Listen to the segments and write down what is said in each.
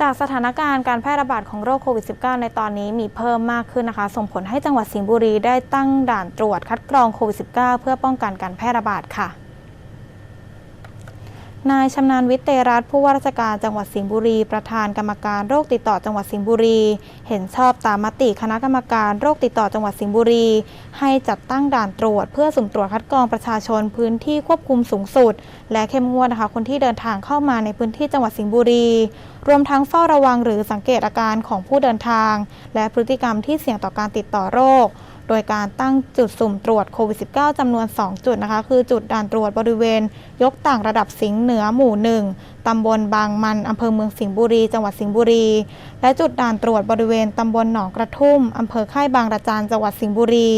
จากสถานการณ์การแพร่ระบาดของโรคโควิด -19 ในตอนนี้มีเพิ่มมากขึ้นนะคะ ส่งผลให้จังหวัดสิงห์บุรีได้ตั้งด่านตรวจคัดกรองโควิด -19 เพื่อป้องกันการแพร่ระบาดค่ะ นายชำนาญวิทย์เตรัตน์ผู้ว่าราชการจังหวัดสิงห์บุรี ประธานกรรมการโรคติดต่อจังหวัดสิงห์บุรี เห็นชอบตามมติคณะกรรมการโรคติดต่อจังหวัดสิงห์บุรี ให้จัดตั้งด่านตรวจ เพื่อสุ่มตรวจคัดกรองประชาชนพื้นที่ควบคุมสูงสุด และเข้มงวดนะคะคนที่เดินทางเข้ามาในพื้นที่จังหวัดสิงห์บุรี รวมทั้งเฝ้าระวังหรือสังเกตอาการของผู้เดินทาง และพฤติกรรมที่เสี่ยงต่อการติดต่อโรค โดยการตั้งจุดสุ่มตรวจโควิด -19 จำนวน 2 จุดนะคะ คือจุดด่านตรวจบริเวณ ยกต่างระดับสิงห์เหนือหมู่1ตำบลบางมันอำเภอเมืองสิงห์บุรี จังหวัดสิงห์บุรี และจุดด่านตรวจบริเวณตำบลหนองกระทุ่มอำเภอค่ายบางระจานจังหวัดสิงห์บุรี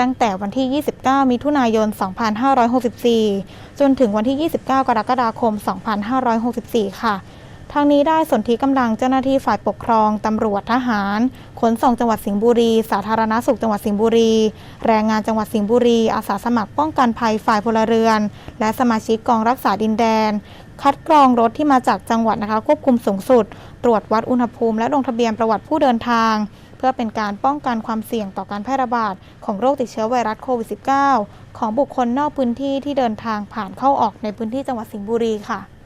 ตั้งแต่วันที่ 29 มิถุนายน 2564 จนถึงวันที่ 29 กรกฎาคม 2564 ค่ะ ทางนี้ได้สนธิกำลังเจ้าหน้าที่ฝ่ายปกครอง ตำรวจทหาร ขนส่งจังหวัดสิงห์บุรี สาธารณสุขจังหวัดสิงห์บุรี แรงงานจังหวัดสิงห์บุรี อาสาสมัครป้องกันภัยฝ่ายพลเรือน และสมาชิกกองรักษาดินแดน คัดกรองรถที่มาจากจังหวัดนะคะควบคุมสูงสุด ตรวจวัดอุณหภูมิและลงทะเบียนประวัติผู้เดินทางเพื่อเป็นการป้องกันความเสี่ยงต่อการแพร่ระบาดของโรคติดเชื้อไวรัสโควิด -19 ของบุคคลนอกพื้นที่ที่เดินทางผ่านเข้าออกในพื้นที่จังหวัดสิงห์บุรีค่ะ